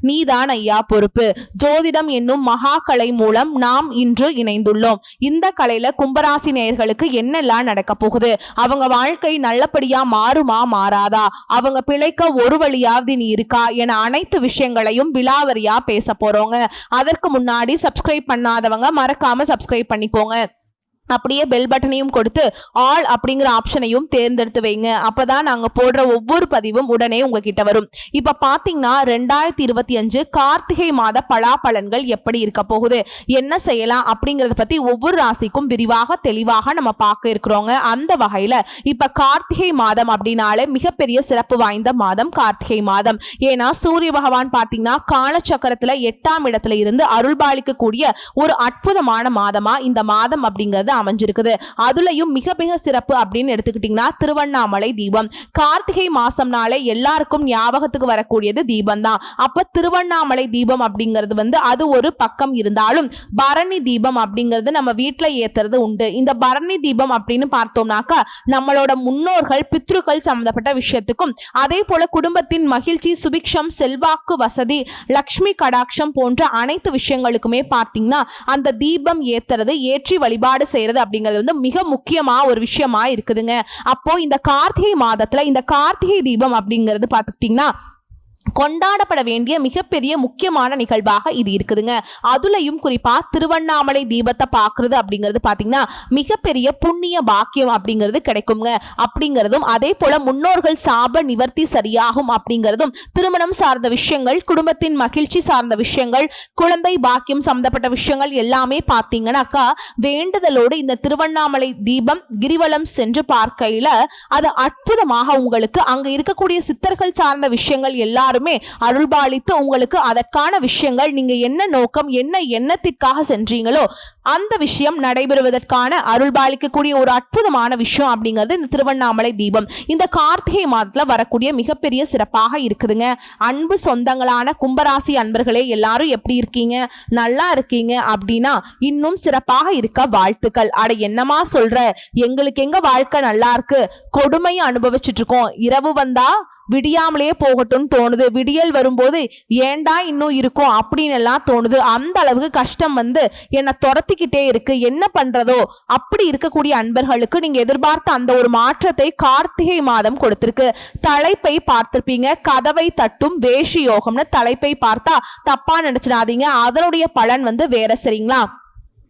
நீதான் ஐயா பொறுப்பு. ஜோதிடம் என்னும் மகா கலை மூலம் நாம் இன்று இணைந்துள்ளோம். இந்த கலையில கும்பராசி நேயர்களுக்கு என்னெல்லாம் நடக்க போகுது? அவங்க வாழ்க்கை நல்லபடியா மாறுமா மாறாதா? அவங்க பிழைக்க ஒரு வழியாவது நீ இருக்கா? என அனைத்து விஷயங்களையும் விலாவரியா பேச போறோங்க. அதற்கு முன்னாடி சப்ஸ்கிரைப் பண்ணாதவங்க மறக்காம சப்ஸ்கிரைப் பண்ணிக்கோங்க. அப்படியே பெல் பட்டனையும் கொடுத்து ஆல் அப்படிங்கிற ஆப்ஷனையும் தேர்ந்தெடுத்து வைங்க. அப்பதான் நாங்க போடுற ஒவ்வொரு பதிவும் உடனே உங்ககிட்ட வரும். இப்ப பாத்தீங்கன்னா ரெண்டாயிரத்தி இருபத்தி அஞ்சு கார்த்திகை மாத பலாபலன்கள் எப்படி இருக்க போகுது? என்ன செய்யலாம்? அப்படிங்கறத பத்தி ஒவ்வொரு ராசிக்கும் விரிவாக தெளிவாக நம்ம பார்க்க இருக்கிறோங்க. அந்த வகையில இப்ப கார்த்திகை மாதம் அப்படின்னாலே மிகப்பெரிய சிறப்பு வாய்ந்த மாதம் கார்த்திகை மாதம். ஏன்னா சூரிய பகவான் பாத்தீங்கன்னா காலச்சக்கரத்துல எட்டாம் இடத்துல இருந்து அருள்பாலிக்கக்கூடிய ஒரு அற்புதமான மாதமா இந்த மாதம் அப்படிங்கிறது அமைஞ்சிருக்குது. அதுலயும் மிக மிக சிறப்பு அப்படின்னு எடுத்துக்கிட்டீங்கன்னா திருவண்ணாமலை தீபம். கார்த்திகை மாசம்னாலே எல்லாருக்கும் ஞாபகத்துக்கு வரக்கூடியது தீபம் தான் அப்ப திருவண்ணாமலை தீபம் அப்படிங்கிறது வந்து அது ஒரு பக்கம் இருந்தாலும் பரணி தீபம் அப்படிங்கிறது நம்ம வீட்டில் ஏத்துறது உண்டு. இந்த பரணி தீபம் அப்படின்னு பார்த்தோம்னாக்கா நம்மளோட முன்னோர்கள் பித்ருக்கள் சம்பந்தப்பட்ட விஷயத்துக்கும் அதே போல குடும்பத்தின் மகிழ்ச்சி சுபிக்ஷம் செல்வாக்கு வசதி லக்ஷ்மி கடாட்சம் போன்ற அனைத்து விஷயங்களுக்குமே பார்த்தீங்கன்னா அந்த தீபம் ஏத்துறது ஏற்றி வழிபாடு செய்யறது அப்படிங்கிறது வந்து மிக முக்கியமாக ஒரு விஷயமா இருக்குதுங்க. அப்போ இந்த கார்த்திகை மாதத்தில் இந்த கார்த்திகை தீபம் அப்படிங்கிறது பார்த்துக்கிட்டிங்கன்னா கொண்டாடப்பட வேண்டிய மிகப்பெரிய முக்கியமான நிகழ்வாக இது இருக்குதுங்க. அதுலயும் குறிப்பா திருவண்ணாமலை தீபத்தை பார்க்கறது அப்படிங்கிறது பார்த்தீங்கன்னா மிகப்பெரிய புண்ணிய பாக்கியம் அப்படிங்கிறது கிடைக்குங்க. அப்படிங்கிறதும் அதே போல முன்னோர்கள் சாப நிவர்த்தி சரியாகும் அப்படிங்கிறதும் திருமணம் சார்ந்த விஷயங்கள் குடும்பத்தின் மகிழ்ச்சி சார்ந்த விஷயங்கள் குழந்தை பாக்கியம் சம்பந்தப்பட்ட விஷயங்கள் எல்லாமே பார்த்தீங்கன்னாக்கா வேண்டுதலோடு இந்த திருவண்ணாமலை தீபம் கிரிவலம் சென்று பார்க்கையில அது அற்புதமாக உங்களுக்கு அங்க இருக்கக்கூடிய சித்தர்கள் சார்ந்த விஷயங்கள் எல்லாரும் அருள்பாலித்து உங்களுக்கு அதற்கான விஷயங்கள் நீங்க என்ன நோக்கம் என்ன எண்ணத்திற்காக சென்றீங்களோ அந்த விஷயம் நடைபெறுவதற்கான அருள்பாலிக்கக்கூடிய ஒரு அற்புதமான விஷயம் அப்படிங்கிறது இந்த திருவண்ணாமலை தீபம். இந்த கார்த்திகை மாதத்துல வரக்கூடிய மிகப்பெரிய சிறப்பாக இருக்குதுங்க. அன்பு சொந்தங்களான கும்பராசி அன்பர்களே எல்லாரும் எப்படி இருக்கீங்க? நல்லா இருக்கீங்க அப்படின்னா இன்னும் சிறப்பாக இருக்க வாழ்த்துக்கள். அட என்னமா சொல்ற? எங்களுக்கு எங்க வாழ்க்கை நல்லா இருக்கு? கொடுமையை அனுபவிச்சுட்டு இருக்கோம். இரவு வந்தா விடியாமலே போகட்டும்னு தோணுது. விடியல் வரும்போது ஏண்டா இன்னும் இருக்கும் அப்படின்னு எல்லாம் தோணுது. அந்த அளவுக்கு கஷ்டம் வந்து என்னை துரத்திக்கிட்டே இருக்கு. என்ன பண்றதோ? அப்படி இருக்கக்கூடிய அன்பர்களுக்கு நீங்க எதிர்பார்த்த அந்த ஒரு மாற்றத்தை கார்த்திகை மாதம் கொடுத்திருக்கு. தலைப்பை பார்த்திருப்பீங்க. கதவை தட்டும் வேஷி யோகம்னு தலைப்பை பார்த்தா தப்பா நினைச்சிடாதீங்க. அதனுடைய பலன் வந்து வேற சரிங்களா?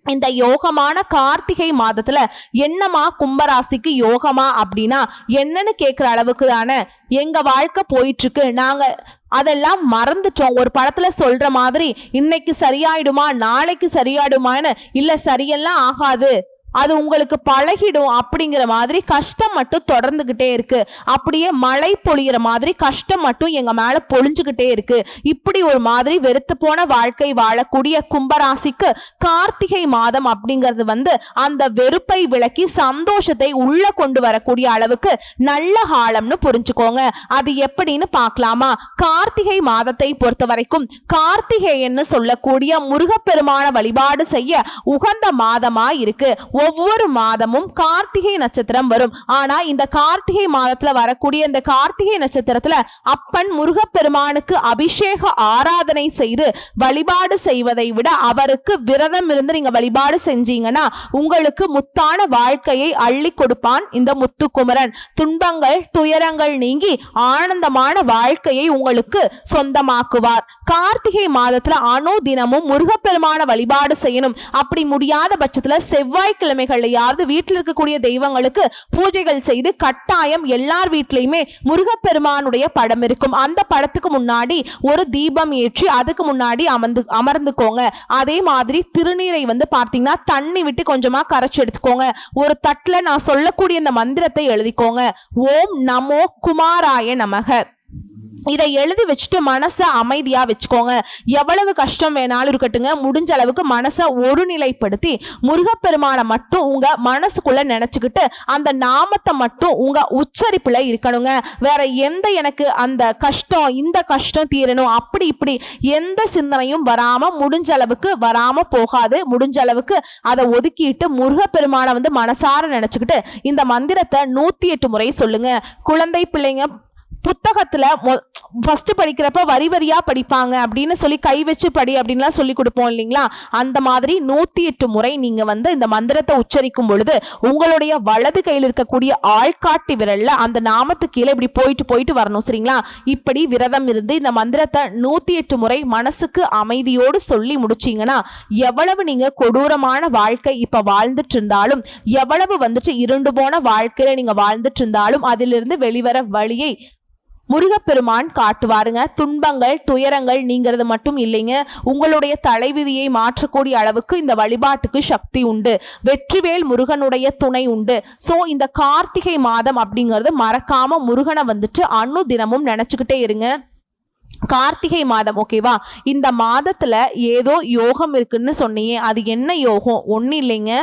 இந்த யோகமான கார்த்திகை மாதத்துல என்னமா கும்பராசிக்கு யோகமா அப்படின்னா என்னன்னு கேட்குற அளவுக்கு தானே எங்க வாழ்க்கை போயிட்டு இருக்கு நாங்க அதெல்லாம் மறந்துட்டோம். ஒரு படத்துல சொல்ற மாதிரி இன்னைக்கு சரியாயிடுமா? நாளைக்கு சரியாயிடுமான்னு? இல்ல சரியெல்லாம் ஆகாது. அது உங்களுக்கு பழகிடும் அப்படிங்கிற மாதிரி கஷ்டம் மட்டும் தொடர்ந்துகிட்டே இருக்கு. அப்படியே மழை பொழியிற மாதிரி கஷ்டம் மட்டும் எங்க மேல பொழிஞ்சுக்கிட்டே இருக்கு. இப்படி ஒரு மாதிரி வெறுத்து போன வாழ்க்கை வாழக்கூடிய கும்பராசிக்கு கார்த்திகை மாதம் அப்படிங்கிறது வந்து அந்த வெறுப்பை விளக்கி சந்தோஷத்தை உள்ள கொண்டு வரக்கூடிய அளவுக்கு நல்ல காலம்னு புரிஞ்சுக்கோங்க. அது எப்படின்னு பார்க்கலாமா? கார்த்திகை மாதத்தை பொறுத்த வரைக்கும் கார்த்திகேயன்னு சொல்லக்கூடிய முருகப்பெருமான வழிபாடு செய்ய உகந்த மாதமா இருக்கு. ஒவ்வொரு மாதமும் கார்த்திகை நட்சத்திரம் வரும். ஆனா இந்த கார்த்திகை மாதத்துல வரக்கூடிய இந்த கார்த்திகை நட்சத்திரத்துல அப்பன் முருகப்பெருமானுக்கு அபிஷேக ஆராதனை செய்து வழிபாடு செய்வதை விட அவருக்கு விரதம் இருந்து நீங்க வழிபாடு செஞ்சீங்கன்னா உங்களுக்கு முத்தான வாழ்க்கையை அள்ளி கொடுப்பான் இந்த முத்துக்குமரன். துன்பங்கள் துயரங்கள் நீங்கி ஆனந்தமான வாழ்க்கையை உங்களுக்கு சொந்தமாக்குவார். கார்த்திகை மாதத்துல அணு தினமும் முருகப்பெருமான வழிபாடு செய்யணும். அப்படி முடியாத பட்சத்துல செவ்வாய்க்கிழமை கிழமைகள்லையாவது வீட்டில் இருக்கக்கூடிய தெய்வங்களுக்கு பூஜைகள் செய்து கட்டாயம் எல்லார் வீட்லையுமே முருகப்பெருமானுடைய படம் இருக்கும். அந்த படத்துக்கு முன்னாடி ஒரு தீபம் ஏற்றி அதுக்கு முன்னாடி அமர்ந்து அமர்ந்துக்கோங்க. அதே மாதிரி திருநீரை வந்து பார்த்தீங்கன்னா தண்ணி விட்டு கொஞ்சமாக கரைச்சி எடுத்துக்கோங்க. ஒரு தட்டில் நான் சொல்லக்கூடிய இந்த மந்திரத்தை எழுதிக்கோங்க. ஓம் நமோ குமாராய நமக. இதை எழுதி வச்சுட்டு மனசை அமைதியாக வச்சுக்கோங்க. எவ்வளவு கஷ்டம் வேணாலும் இருக்கட்டுங்க முடிஞ்ச அளவுக்கு மனசை ஒருநிலைப்படுத்தி முருகப்பெருமானை மட்டும் உங்கள் மனசுக்குள்ளே நினச்சிக்கிட்டு அந்த நாமத்தை மட்டும் உங்கள் உச்சரிப்பில் இருக்கணுங்க. வேற எந்த எனக்கு அந்த கஷ்டம் இந்த கஷ்டம் தீரணும் அப்படி இப்படி எந்த சிந்தனையும் வராமல் முடிஞ்ச அளவுக்கு வராமல் போகாது. முடிஞ்ச அளவுக்கு அதை ஒதுக்கிட்டு முருகப்பெருமானை வந்து மனசார நினச்சிக்கிட்டு இந்த மந்திரத்தை நூற்றி எட்டு முறை சொல்லுங்கள் குழந்தை பிள்ளைங்க புத்தகத்தில் மொ- படிக்கிறப்ப வரி வரியாக படிப்பாங்க அப்படின்னு சொல்லி கை வச்சு படி அப்படின்லாம் சொல்லி கொடுப்போம் இல்லைங்களா? அந்த மாதிரி நூற்றி எட்டு முறை நீங்கள் வந்து இந்த மந்திரத்தை உச்சரிக்கும் பொழுது உங்களுடைய வலது கையில் இருக்கக்கூடிய ஆள்காட்டி விரலில் அந்த நாமத்து கீழே இப்படி போயிட்டு போயிட்டு வரணும் சரிங்களா? இப்படி விரதம் இருந்து இந்த மந்திரத்தை நூற்றி எட்டு முறை மனசுக்கு அமைதியோடு சொல்லி முடிச்சீங்கன்னா எவ்வளவு நீங்கள் கொடூரமான வாழ்க்கை இப்போ வாழ்ந்துட்டு இருந்தாலும் எவ்வளவு வந்துட்டு இருண்டு போன வாழ்க்கையில் நீங்கள் வாழ்ந்துட்டு இருந்தாலும் அதிலிருந்து வெளிவர வழியை முருகப்பெருமான் காட்டுவாருங்க. துன்பங்கள் துயரங்கள் நீங்கிறது மட்டும் இல்லைங்க. உங்களுடைய தலைவிதியை மாற்றக்கூடிய அளவுக்கு இந்த வழிபாட்டுக்கு சக்தி உண்டு. வெற்றிவேல் முருகனுடைய துணை உண்டு. ஸோ இந்த கார்த்திகை மாதம் அப்படிங்கிறது மறக்காம முருகனை வந்துட்டு அன்னு தினமும் நினச்சிக்கிட்டே இருங்க. கார்த்திகை மாதம் ஓகேவா இந்த மாதத்துல ஏதோ யோகம் இருக்குன்னு சொன்னியே. அது என்ன யோகம்? ஒன்றும் இல்லைங்க.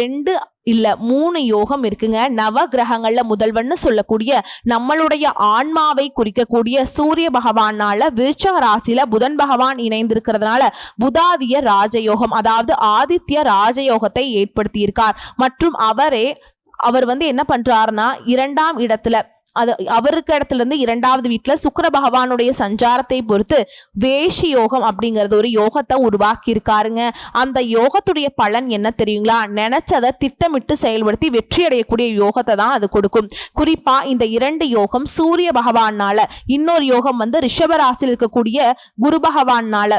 ரெண்டு இல்லை மூணு யோகம் இருக்குங்க. நவ கிரகங்கள்ல முதல்வன்னு சொல்லக்கூடிய நம்மளுடைய ஆன்மாவை குறிக்கக்கூடிய சூரிய பகவானால விருச்சக ராசியில புதன் பகவான் இணைந்திருக்கிறதுனால புதாதிய ராஜயோகம் அதாவது ஆதித்ய ராஜயோகத்தை ஏற்படுத்தியிருக்கார். மற்றும் அவரே அவர் வந்து என்ன பண்றாருன்னா இரண்டாம் இடத்துல அது அவருக்கு இடத்துல இருந்து இரண்டாவது வீட்டில் சுக்கர பகவானுடைய சஞ்சாரத்தை பொறுத்து வேஷி யோகம் அப்படிங்கிறது ஒரு யோகத்தை உருவாக்கி இருக்காருங்க அந்த யோகத்துடைய பலன் என்ன தெரியுங்களா? நினைச்சதை திட்டமிட்டு செயல்படுத்தி வெற்றி அடையக்கூடிய யோகத்தை தான் அது கொடுக்கும். குறிப்பா இந்த இரண்டு யோகம் சூரிய பகவானால இன்னொரு யோகம் வந்து ரிஷபராசியில் இருக்கக்கூடிய குரு பகவானால.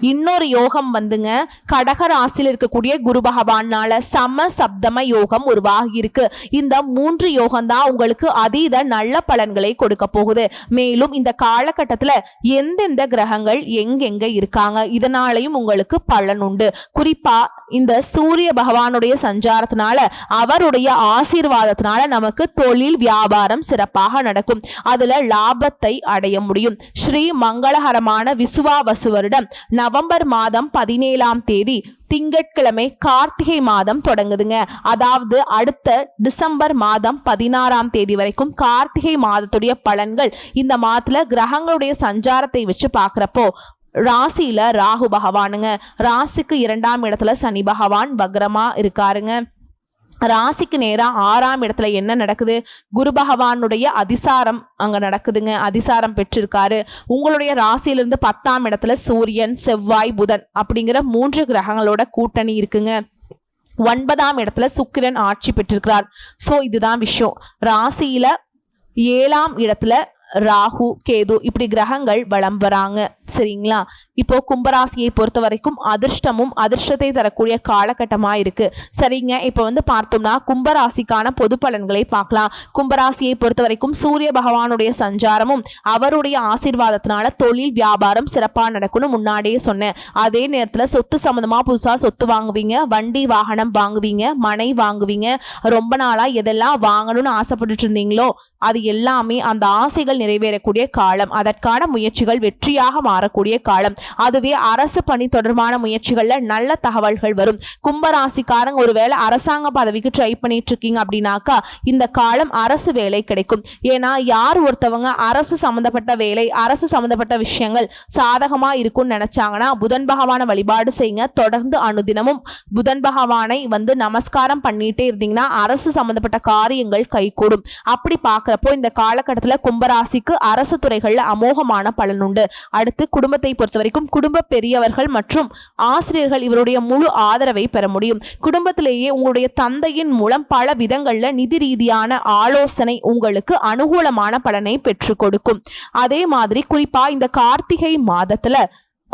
இன்னொரு யோகம் வந்துங்க கடக ராசியில் இருக்கக்கூடிய குரு பகவானால சம சப்தம யோகம் உருவாகி இருக்கு இந்த மூன்று யோகம் தான் உங்களுக்கு அதீத நல்ல பலன்களை கொடுக்க போகுது. மேலும் இந்த காலகட்டத்துல எந்தெந்த கிரகங்கள் எங்கெங்க இருக்காங்க இதனாலையும் உங்களுக்கு பலன் உண்டு. குறிப்பா இந்த சூரிய பகவானுடைய சஞ்சாரத்தினால அவருடைய ஆசீர்வாதத்தினால நமக்கு தொழில் வியாபாரம் சிறப்பாக நடக்கும். அதுல லாபத்தை அடைய முடியும். ஸ்ரீ மங்களகரமான விசுவாவசுவரிடம் நவம்பர் மாதம் பதினேழாம் தேதி திங்கட்கிழமை கார்த்திகை மாதம் தொடங்குதுங்க. அதாவது அடுத்த டிசம்பர் மாதம் பதினாறாம் தேதி வரைக்கும் கார்த்திகை மாதத்துடைய பலன்கள் இந்த மாதத்துல கிரகங்களுடைய சஞ்சாரத்தை வச்சு பார்க்குறப்போ ராசியில ராகு பகவானுங்க. ராசிக்கு இரண்டாம் இடத்துல சனி பகவான் வக்ரமா இருக்காருங்க. ராசிக்கு நேராக ஆறாம் இடத்துல என்ன நடக்குது? குரு பகவானுடைய அதிசாரம் அங்கே நடக்குதுங்க. அதிசாரம் பெற்றிருக்காரு. உங்களுடைய ராசியிலிருந்து பத்தாம் இடத்துல சூரியன் செவ்வாய் புதன் அப்படிங்கிற மூன்று கிரகங்களோட கூட்டணி இருக்குங்க. ஒன்பதாம் இடத்துல சுக்கிரன் ஆட்சி பெற்றிருக்கிறார். ஸோ இதுதான் விஷயம். ராசியில ஏழாம் இடத்துல ராகு கேது இப்படி கிரகங்கள் வளம் வராங்க. சரிங்களா? இப்போ கும்பராசியை பொறுத்த வரைக்கும் அதிர்ஷ்டமும் அதிர்ஷ்டத்தை தரக்கூடிய காலகட்டமாக இருக்கு. சரிங்க? இப்போ வந்து பார்த்தோம்னா கும்பராசிக்கான பொது பலன்களை பார்க்கலாம். கும்பராசியை பொறுத்த வரைக்கும் சூரிய பகவானுடைய சஞ்சாரமும் அவருடைய ஆசீர்வாதத்தினால தொழில் வியாபாரம் சிறப்பாக நடக்கும்னு முன்னாடியே சொன்னேன். அதே நேரத்தில் சொத்து சம்மந்தமாக புதுசாக சொத்து வாங்குவீங்க வண்டி வாகனம் வாங்குவீங்க மனை வாங்குவீங்க. ரொம்ப நாளாக எதெல்லாம் வாங்கணும்னு ஆசைப்பட்டுட்டு இருந்தீங்களோ அது எல்லாமே அந்த ஆசைகள் நிறைவேறக்கூடிய காலம். அதற்கான முயற்சிகள் வெற்றியாக மாறக்கூடிய காலம். அதுவே அரசு பணி தொடர்பான முயற்சிகள்ல நல்ல தகவல்கள் வரும். கும்பராசிக்காரங்க ஒருவேளை அரசாங்க பதவிக்கு ட்ரை பண்ணிட்டு இருக்கீங்க அப்படின்னாக்கா இந்த காலம் அரசு வேலை கிடைக்கும். ஏன்னா யார் ஒருத்தவங்க அரசு சம்பந்தப்பட்ட வேலை அரசு சம்பந்தப்பட்ட விஷயங்கள் சாதகமா இருக்கும்னு நினைச்சாங்கன்னா புதன் பகவான வழிபாடு செய்யுங்க. தொடர்ந்து அனுதினமும் புதன் பகவானை வந்து நமஸ்காரம் பண்ணிட்டே இருந்தீங்கன்னா அரசு சம்பந்தப்பட்ட காரியங்கள் கைகூடும். அப்படி பார்க்குறப்போ இந்த காலகட்டத்தில் ராசிக்கு அரசு துறைகளில் அமோகமான பலன் உண்டு. அடுத்து குடும்பத்தை பொறுத்த வரைக்கும் குடும்ப பெரியவர்கள் மற்றும் ஆசிரியர்கள் இவருடைய முழு ஆதரவை பெற முடியும். குடும்பத்திலேயே உங்களுடைய தந்தையின் மூலம் பல விதங்கள்ல நிதி ரீதியான ஆலோசனை உங்களுக்கு அனுகூலமான பலனை பெற்றுக் கொடுக்கும். அதே மாதிரி குறிப்பா இந்த கார்த்திகை மாதத்துல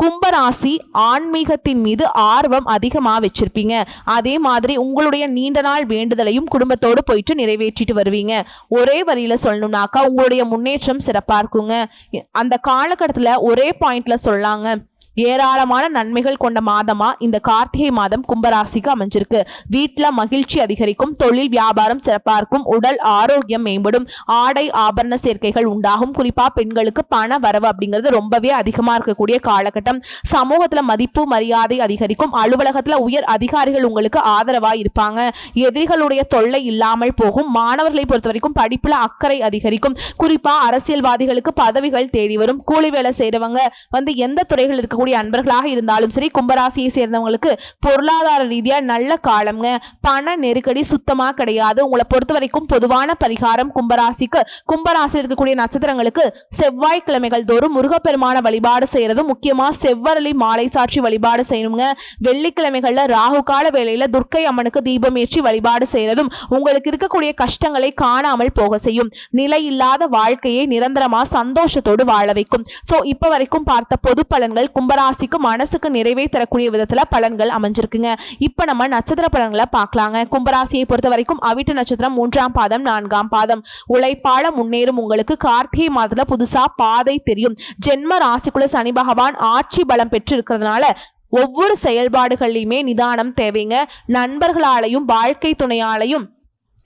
கும்பராசி ஆன்மீகத்தின் மீது ஆர்வம் அதிகமாக வச்சிருப்பீங்க. அதே மாதிரி உங்களுடைய நீண்ட நாள் வேண்டுதலையும் குடும்பத்தோடு போயிட்டு நிறைவேற்றிட்டு வருவீங்க. ஒரே வரியில சொல்லணும்னாக்கா உங்களுடைய முன்னேற்றம் சிறப்பாக இருக்குங்க. அந்த காலகட்டத்தில் ஒரே பாயிண்ட்ல சொல்லாங்க. ஏராளமான நன்மைகள் கொண்ட மாதமா? இந்த கார்த்திகை மாதம் கும்பராசிக்கு அமைஞ்சிருக்கு. வீட்டில் மகிழ்ச்சி அதிகரிக்கும் தொழில் வியாபாரம் சிறப்பா இருக்கும் உடல் ஆரோக்கியம் மேம்படும் ஆடை ஆபரண சேர்க்கைகள் உண்டாகும். குறிப்பா பெண்களுக்கு பண வரவு அப்படிங்கிறது ரொம்பவே அதிகமா இருக்கக்கூடிய காலகட்டம். சமூகத்துல மதிப்பு மரியாதை அதிகரிக்கும். அலுவலகத்துல உயர் அதிகாரிகள் உங்களுக்கு ஆதரவா இருப்பாங்க. எதிரிகளுடைய தொல்லை இல்லாமல் போகும். மாணவர்களை பொறுத்த வரைக்கும் படிப்புல அக்கறை அதிகரிக்கும். குறிப்பா அரசியல்வாதிகளுக்கு பதவிகள் தேடி வரும். கூலி வேலை செய்யறவங்க வந்து எந்த துறைகள் இருக்கக்கூடிய அன்பர்களாக இருந்தாலும் சரி கும்பராசியை சேர்ந்தவங்களுக்கு பொருளாதார ரீதியா நல்ல காலம்ங்க. பண நெருக்கடி சுத்தமாக கிடையாது. உங்களை பொறுத்த வரைக்கும் பொதுவான பரிகாரம் கும்பராசிக்கு. கும்பராசியில் இருக்கக்கூடிய நட்சத்திரங்களுக்கு செவ்வாய்க்கிழமைகள் தோறும் முருகப்பெருமான வழிபாடு செய்யறது முக்கியமா. செவ்வரளி மாலை சாட்சி வழிபாடு செய்யணுங்க. வெள்ளிக்கிழமைகள்ல ராகு கால வேளையில துர்க்கை அம்மனுக்கு தீபம் ஏற்றி வழிபாடு செய்யறதும் உங்களுக்கு இருக்கக்கூடிய கஷ்டங்களை காணாமல் போக செய்யும். நிலை இல்லாத வாழ்க்கையை நிரந்தரமா சந்தோஷத்தோடு வாழ வைக்கும். ஸோ இப்போ வரைக்கும் பார்த்த பொது பலன்கள் கும்பராசிக்கு மனசுக்கு நிறைவை தரக்கூடிய விதத்துல பலன்கள் அமைஞ்சிருக்குங்க. இப்ப நம்ம நட்சத்திர பலன்களை பார்க்கலாங்க. கும்பராசியை பொறுத்த வரைக்கும் அவிட்டு நட்சத்திரம் மூன்றாம் பாதம் நான்காம் பாதம். உழைப்பால முன்னேறும் உங்களுக்கு கார்த்திகை மாதத்துல புதுசா பாதை தெரியும். ஜென்ம ராசிக்குள்ள சனி பகவான் ஆட்சி பலம் பெற்று இருக்கிறதுனால ஒவ்வொரு செயல்பாடுகள்லையுமே நிதானம் தேவைங்க. நண்பர்களாலையும் வாழ்க்கை துணையாலையும்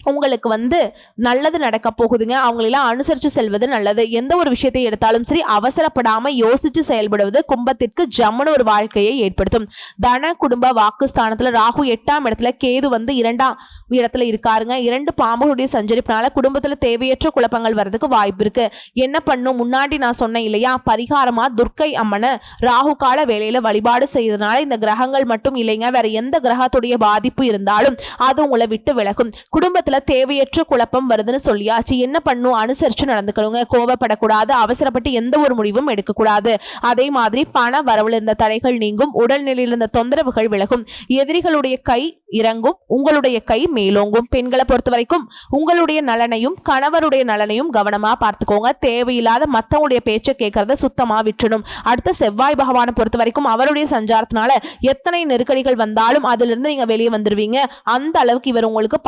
உங்களுக்கு வந்து நல்லது நடக்க போகுதுங்க. அவங்களெல்லாம் அனுசரித்து செல்வது நல்லது. எந்த ஒரு விஷயத்தை எடுத்தாலும் சரி அவசரப்படாமல் யோசித்து செயல்படுவது கும்பத்திற்கு ஜம்முன்னு ஒரு வாழ்க்கையை ஏற்படுத்தும். தன குடும்ப வாக்குஸ்தானத்தில் ராகு எட்டாம் இடத்துல கேது வந்து இரண்டாம் இடத்துல இருக்காருங்க. இரண்டு பாம்புகளுடைய சஞ்சரிப்பினால குடும்பத்தில் தேவையற்ற குழப்பங்கள் வர்றதுக்கு வாய்ப்பு இருக்கு. என்ன பண்ணும்? முன்னாடி நான் சொன்னேன் இல்லையா? பரிகாரமாக துர்க்கை அம்மனை ராகு கால வேலையில் வழிபாடு செய்ததுனால இந்த கிரகங்கள் மட்டும் இல்லைங்க. வேற எந்த கிரகத்துடைய பாதிப்பு இருந்தாலும் அது உங்களை விட்டு விலகும். குடும்பத்தில் தேவையற்ற குழப்பம் வருதுன்னு சொல்லியாச்சு. என்ன பண்ணும்? அனுசரிச்சு நடந்துக்கணுங்க. கோவப்படக்கூடாது. அவசரப்பட்டு எந்த ஒரு முடிவும் எடுக்கக்கூடாது. அதே மாதிரி பண வரவுல இருந்த தடைகள் நீங்கும். உடல்நிலையில் இருந்த தொந்தரவுகள் விலகும். எதிரிகளுடைய கை இறங்கும். உங்களுடைய கை மேலோங்கும். பெண்களை பொறுத்த வரைக்கும் உங்களுடைய நலனையும் கணவருடைய நலனையும் கவனமா பார்த்துக்கோங்க. தேவையில்லாத மத்தவங்களுடைய பேச்சை கேட்கறத சுத்தமா விட்டுணும். அடுத்த செவ்வாய் பகவானை பொறுத்த வரைக்கும் அவருடைய சஞ்சாரத்தினால எத்தனை நெருக்கடிகள் வந்தாலும் அதிலிருந்து நீங்க வெளியே வந்துருவீங்க. அந்த அளவுக்கு இவர் உங்களுக்கு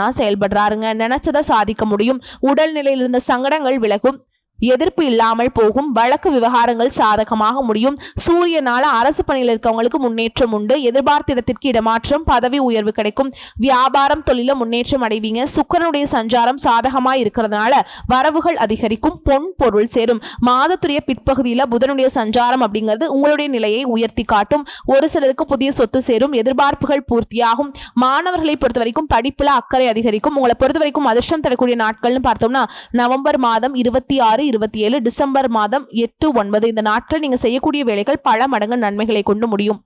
பாதுகாப்பாரனா செயல்படுறாருங்க. நினைச்சதை சாதிக்க முடியும். உடல்நிலையில் இருந்த சங்கடங்கள் விலகும். எதிர்ப்பு இல்லாமல் போகும் வழக்கு விவகாரங்கள் சாதகமாக முடியும். சூரியனால அரசு பணியில் இருக்கவங்களுக்கு முன்னேற்றம் உண்டு. எதிர்பார்த்த இடத்திற்கு இடமாற்றம் பதவி உயர்வு கிடைக்கும். வியாபாரம் தொழில முன்னேற்றம் அடைவீங்க. சுக்கரனுடைய சஞ்சாரம் சாதகமா இருக்கிறதுனால வரவுகள் அதிகரிக்கும் பொன் பொருள் சேரும். மாதத்துடைய பிற்பகுதியில புதனுடைய சஞ்சாரம் அப்படிங்கிறது உங்களுடைய நிலையை உயர்த்தி காட்டும். ஒரு சிலருக்கு புதிய சொத்து சேரும் எதிர்பார்ப்புகள் பூர்த்தியாகும். மாணவர்களை பொறுத்த வரைக்கும் படிப்புல அக்கறை அதிகரிக்கும். உங்களை பொறுத்த வரைக்கும் அதிர்ஷ்டம் தரக்கூடிய நாட்கள்னு பார்த்தோம்னா நவம்பர் மாதம் இருபத்தி ஆறு இருபத்தி ஏழு டிசம்பர் மாதம் எட்டு ஒன்பது. இந்த நாட்கள் நீங்க செய்யக்கூடிய வேலைகள் பல மடங்கு நன்மைகளை கொண்டு முடியும்.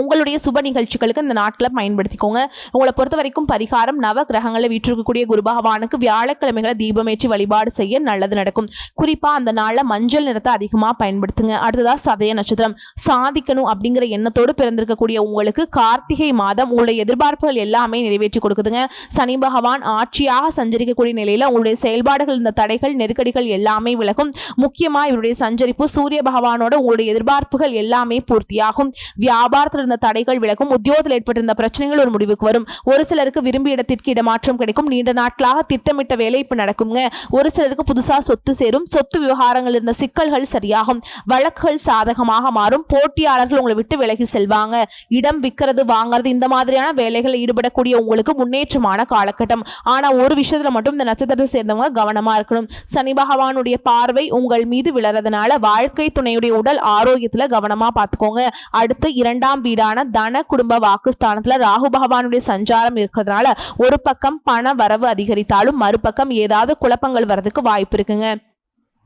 உங்களுடைய சுப நிகழ்ச்சிகளுக்கு இந்த நாட்களை பயன்படுத்திக்கோங்க. உங்களை பொறுத்த வரைக்கும் பரிகாரம் நவ கிரகங்களை வீற்றிருக்கக்கூடிய குரு பகவானுக்கு வியாழக்கிழமைகளை தீபமேற்றி வழிபாடு செய்ய நல்லது நடக்கும். குறிப்பா அந்த நாளில் மஞ்சள் நிறத்தை அதிகமாக பயன்படுத்துங்க. அடுத்ததா சதய நட்சத்திரம். சாதிக்கணும் அப்படிங்கிற எண்ணத்தோடு பிறந்திருக்கக்கூடிய உங்களுக்கு கார்த்திகை மாதம் உங்களுடைய எதிர்பார்ப்புகள் எல்லாமே நிறைவேற்றி கொடுக்குதுங்க. சனி பகவான் ஆட்சியாக சஞ்சரிக்கக்கூடிய நிலையில் உங்களுடைய செயல்பாடுகள் இந்த தடைகள் நெருக்கடிகள் எல்லாமே விலகும். முக்கியமாக இவருடைய சஞ்சரிப்பு சூரிய பகவானோட உங்களுடைய எதிர்பார்ப்புகள் எல்லாமே பூர்த்தியாகும். வியாபாரத்தில் ஏற்பட்டிருந்த தடைகள் விலகும் உத்தியோகத்தில் ஏற்பட்டிருந்த பிரச்சனைகள் ஒரு முடிவுக்கு வரும். ஒரு சிலருக்கு விரும்பிய இடத்திற்கு இடமாற்றம் கிடைக்கும். நீண்ட நாட்களாக திட்டமிட்ட வேலை இப்ப நடக்குங்க. ஒரு சிலருக்கு புதுசா சொத்து சேரும். சொத்து விவகாரங்கள் இருந்த சிக்கல்கள் சரியாகும். வழக்குகள் சாதகமாக மாறும். போட்டியாளர்கள் உங்களை விட்டு விலகி செல்வாங்க. இடம் விற்கிறது வாங்குறது இந்த மாதிரியான வேலைகளில் ஈடுபடக்கூடிய உங்களுக்கு முன்னேற்றமான காலகட்டம். ஆனா ஒரு விஷயத்துல மட்டும் இந்த நட்சத்திரத்தை சேர்ந்தவங்க கவனமா இருக்கணும். சனி பகவானுடைய பார்வை உங்கள் மீது விளறதுனால வாழ்க்கை துணையுடைய உடல் ஆரோக்கியத்துல கவனமா பார்த்துக்கோங்க. அடுத்து இரண்டாம் வீடான தன குடும்ப வாக்குஸ்தானத்துல ராகு பகவானுடைய சஞ்சாரம் இருக்கிறதுனால ஒரு பக்கம் பண வரவு அதிகரித்தாலும் மறுபக்கம் ஏதாவது குழப்பங்கள் வர்றதுக்கு வாய்ப்பு இருக்குங்க.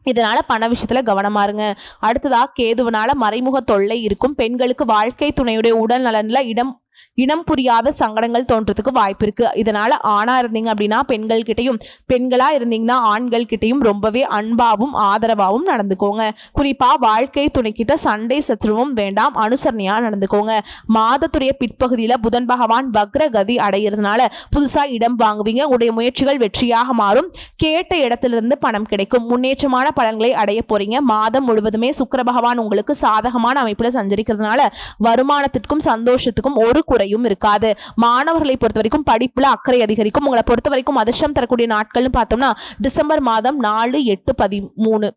இதனால பண விஷயத்துல கவனமா இருங்க. அடுத்ததா கேதுவனால மறைமுக தொல்லை இருக்கும். பெண்களுக்கு வாழ்க்கை துணையுடைய உடல் நலன்ல இடம் இனம் புரியாத சங்கடங்கள் தோன்றதுக்கு வாய்ப்பு இருக்கு. இதனால ஆணா இருந்தீங்க அப்படின்னா பெண்கள் கிட்டையும் பெண்களா இருந்தீங்கன்னா ஆண்கள் கிட்டையும் ரொம்பவே அன்பாவும் ஆதரவாகவும் நடந்துக்கோங்க. குறிப்பா வாழ்க்கை துணைக்கிட்ட சண்டை சத்ருவும் வேண்டாம் அனுசரணையா நடந்துக்கோங்க. மாதத்துடைய பிற்பகுதியில புதன் பகவான் வக்ரகதி அடையிறதுனால புதுசா இடம் வாங்குவீங்க. உடைய முயற்சிகள் வெற்றியாக மாறும். கேட்ட இடத்திலிருந்து பணம் கிடைக்கும். முன்னேற்றமான பலன்களை அடைய போறீங்க. மாதம் முழுவதுமே சுக்கர பகவான் உங்களுக்கு சாதகமான அமைப்புல சஞ்சரிக்கிறதுனால வருமானத்திற்கும் சந்தோஷத்துக்கும் ஒரு குறையும் இருக்காது. மாணவர்களை பொறுத்த வரைக்கும் படிப்புல அக்கறை அதிகரிக்கும். உங்களை பொறுத்த வரைக்கும் அதிர்ஷ்டம் தரக்கூடிய நாட்கள்னு பார்த்தோம்னா டிசம்பர் மாதம் நாலு எட்டு பதிமூணு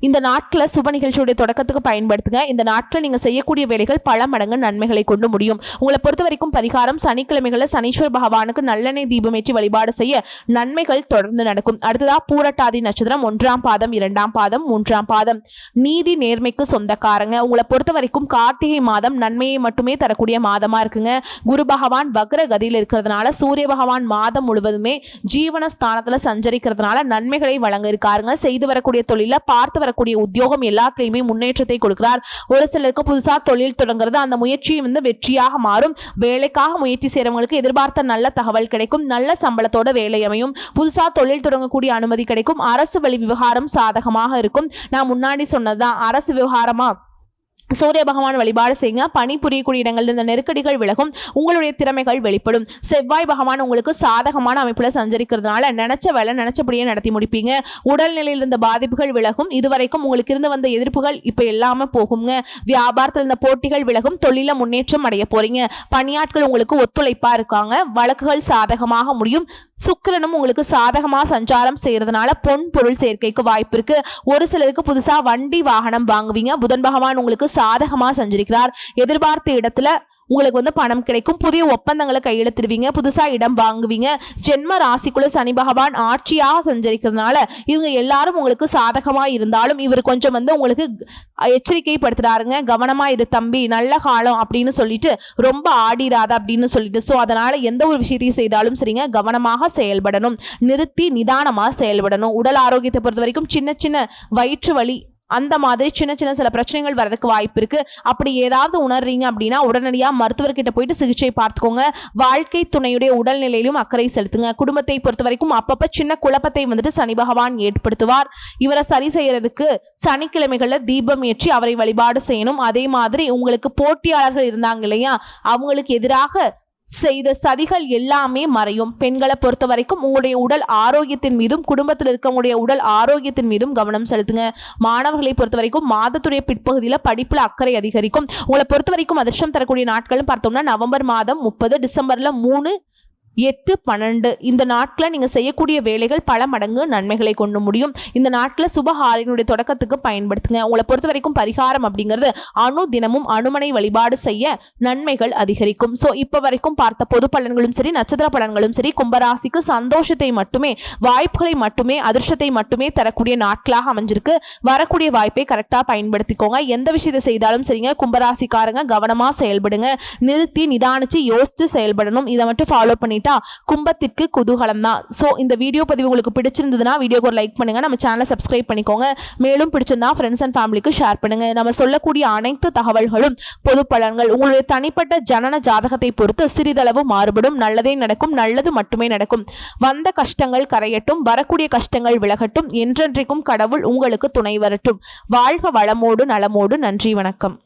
இந்த நாட்களை சுப நிகழ்ச்சியுடைய தொடக்கத்துக்கு பயன்படுத்துங்க. இந்த நாட்டில் நீங்கள் செய்யக்கூடிய வேலைகள் பல மடங்கு நன்மைகளை கொண்டு முடியும். உங்களை பொறுத்த வரைக்கும் பரிகாரம் சனிக்கிழமைகளில் சனீஸ்வர் பகவானுக்கு நல்லெண்ணெய் தீபமேற்றி வழிபாடு செய்ய நன்மைகள் தொடர்ந்து நடக்கும். அடுத்ததா பூரட்டாதி நட்சத்திரம் ஒன்றாம் பாதம் இரண்டாம் பாதம் மூன்றாம் பாதம். நீதி நேர்மைக்கு சொந்தக்காரங்க. உங்களை பொறுத்த வரைக்கும் கார்த்திகை மாதம் நன்மையை மட்டுமே தரக்கூடிய மாதமாக இருக்குங்க. குரு பகவான் வக்ர கதியில் இருக்கிறதுனால சூரிய பகவான் மாதம் முழுவதுமே ஜீவன ஸ்தானத்தில் சஞ்சரிக்கிறதுனால நன்மைகளை வழங்க இருக்காருங்க. செய்து வரக்கூடிய தொழிலில் பார்த்து வரக்கூடிய உத்தியோகம் எல்லாத்துலயுமே முன்னேற்றத்தை கொடுக்கிறார். ஒரு சிலருக்கு புதுசா தொழில் தொடங்குறது அந்த முயற்சியை வந்து வெற்றியாக மாறும். வேலைக்காக முயற்சி செய்றவங்களுக்கு எதிர்பார்த்த நல்ல தகவல் கிடைக்கும். நல்ல சம்பளத்தோட வேலை அமையும். புதுசா தொழில் தொடங்கக்கூடிய அனுமதி கிடைக்கும். அரசு வழி விவகாரம் சாதகமாக இருக்கும். நான் முன்னாடி சொன்னதுதான். அரசு விவகாரமா? சூரிய பகவான் வழிபாடு செய்யுங்க. பணி புரியக்கூடிய இடங்களில் இருந்த நெருக்கடிகள் விலகும். உங்களுடைய திறமைகள் வெளிப்படும். செவ்வாய் பகவான் உங்களுக்கு சாதகமான அமைப்பில் சஞ்சரிக்கிறதுனால நினைச்ச வேலை நினைச்சபடியே நடத்தி முடிப்பீங்க. உடல்நிலையில் இருந்த பாதிப்புகள் விலகும். இதுவரைக்கும் உங்களுக்கு இருந்து வந்த எதிர்ப்புகள் இப்போ எல்லாமே போகுங்க. வியாபாரத்தில் இருந்த போட்டிகள் விலகும். தொழில முன்னேற்றம் அடைய போறீங்க. பணியாட்கள் உங்களுக்கு ஒத்துழைப்பா இருக்காங்க. வழக்குகள் சாதகமாக முடியும். சுக்கிரனும் உங்களுக்கு சாதகமாக சஞ்சாரம் செய்யறதுனால பொன் பொருள் சேர்க்கைக்கு வாய்ப்பு இருக்கு. ஒரு சிலருக்கு புதுசாக வண்டி வாகனம் வாங்குவீங்க. புதன் பகவான் உங்களுக்கு சாதகமாக சஞ்சரிக்கிறார். எதிர்பார்த்த இடத்துல உங்களுக்கு வந்து பணம் கிடைக்கும். புதிய ஒப்பந்தங்களை கையெழுத்திடுவீங்க. புதுசாக இடம் வாங்குவீங்க. ஜென்ம ராசிக்குள்ள சனி பகவான் ஆட்சியாக சஞ்சரிக்கிறதுனால இவங்க எல்லாரும் உங்களுக்கு சாதகமாக இருந்தாலும் இவர் கொஞ்சம் வந்து உங்களுக்கு எச்சரிக்கைப்படுத்துறாருங்க. கவனமாக இரு தம்பி நல்ல காலம் அப்படின்னு சொல்லிட்டு ரொம்ப ஆடிராத அப்படின்னு சொல்லிட்டு. ஸோ அதனால் எந்த ஒரு விஷயத்தையும் செய்தாலும் சரிங்க கவனமாக செயல்படணும். நிறுத்தி நிதானமாக செயல்படணும். உடல் ஆரோக்கியத்தை பொறுத்த வரைக்கும் சின்ன சின்ன வயிற்று வலி அந்த மாதிரி சின்ன சின்ன சில பிரச்சனைகள் வரதுக்கு வாய்ப்பு இருக்கு. அப்படி ஏதாவது உணர்றீங்க அப்படின்னா உடனடியாக மருத்துவர்கிட்ட போயிட்டு சிகிச்சை பார்த்துக்கோங்க. வாழ்க்கை துணையுடைய உடல்நிலையிலும் அக்கறை செலுத்துங்க. குடும்பத்தை பொறுத்த வரைக்கும் அப்பப்போ சின்ன குழப்பத்தை வந்துட்டு சனி பகவான் ஏற்படுத்துவார். இவரை சரி செய்யறதுக்கு சனிக்கிழமைகளில் தீபம் ஏற்றி அவரை வழிபாடு செய்யணும். அதே மாதிரி உங்களுக்கு போட்டியாளர்கள் இருந்தாங்க இல்லையா? அவங்களுக்கு எதிராக செய்த சதிகள் எல்லாமே மறையும். பெண்களை பொறுத்த வரைக்கும் உங்களுடைய உடல் ஆரோக்கியத்தின் மீதும் குடும்பத்தில் இருக்கவங்களுடைய உடல் ஆரோக்கியத்தின் மீதும் கவனம் செலுத்துங்க. மாணவர்களை பொறுத்த வரைக்கும் மாதத்துடைய பிற்பகுதியில் படிப்பில் அக்கறை அதிகரிக்கும். உங்களை பொறுத்த வரைக்கும் அதிர்ஷ்டம் தரக்கூடிய நாட்கள்னு பார்த்தோம்னா நவம்பர் மாதம் முப்பது டிசம்பரில் மூணு எட்டு பன்னெண்டு. இந்த நாட்களில் நீங்கள் செய்யக்கூடிய வேலைகள் பல மடங்கு நன்மைகளை கொண்டு முடியும். இந்த நாட்களில் சுபஹாரினுடைய தொடக்கத்துக்கு பயன்படுத்துங்க. உங்களை பொறுத்த வரைக்கும் பரிகாரம் அப்படிங்கிறது அணு தினமும் அனுமனை வழிபாடு செய்ய நன்மைகள் அதிகரிக்கும். ஸோ இப்போ வரைக்கும் பார்த்த பொது பலன்களும் சரி நட்சத்திர பலன்களும் சரி கும்பராசிக்கு சந்தோஷத்தை மட்டுமே வாய்ப்புகளை மட்டுமே அதிர்ஷ்டத்தை மட்டுமே தரக்கூடிய நாட்களாக அமைஞ்சிருக்கு. வரக்கூடிய வாய்ப்பை கரெக்டாக பயன்படுத்திக்கோங்க. எந்த விஷயத்தை செய்தாலும் சரிங்க. கும்பராசிக்காரங்க கவனமாக செயல்படுங்க. நிறுத்தி நிதானிச்சு யோசித்து செயல்படணும். இதை மட்டும் ஃபாலோ பண்ணிட்டு கும்பத்திற்கு குதூகலம் தான் ஸோ இந்த வீடியோ பதிவு உங்களுக்கு பிடிச்சிருந்ததுன்னா வீடியோக்கு ஒரு லைக் பண்ணுங்கள் நம்ம சேனலை சப்ஸ்கிரைப் பண்ணிக்கோங்க. மேலும் பிடிச்சிருந்தா ஃப்ரெண்ட்ஸ் அண்ட் ஃபேமிலிக்கு ஷேர் பண்ணுங்கள் நம்ம சொல்லக்கூடிய அனைத்து தகவல்களும் பொது பலன்கள் உங்களுடைய தனிப்பட்ட ஜனன ஜாதகத்தை பொறுத்து சிறிதளவு மாறுபடும். நல்லதே நடக்கும் நல்லது மட்டுமே நடக்கும். வந்த கஷ்டங்கள் கரையட்டும் வரக்கூடிய கஷ்டங்கள் விலகட்டும். என்றென்றைக்கும் கடவுள் உங்களுக்கு துணை வரட்டும். வாழ்க வளமோடு நலமோடு நன்றி வணக்கம்.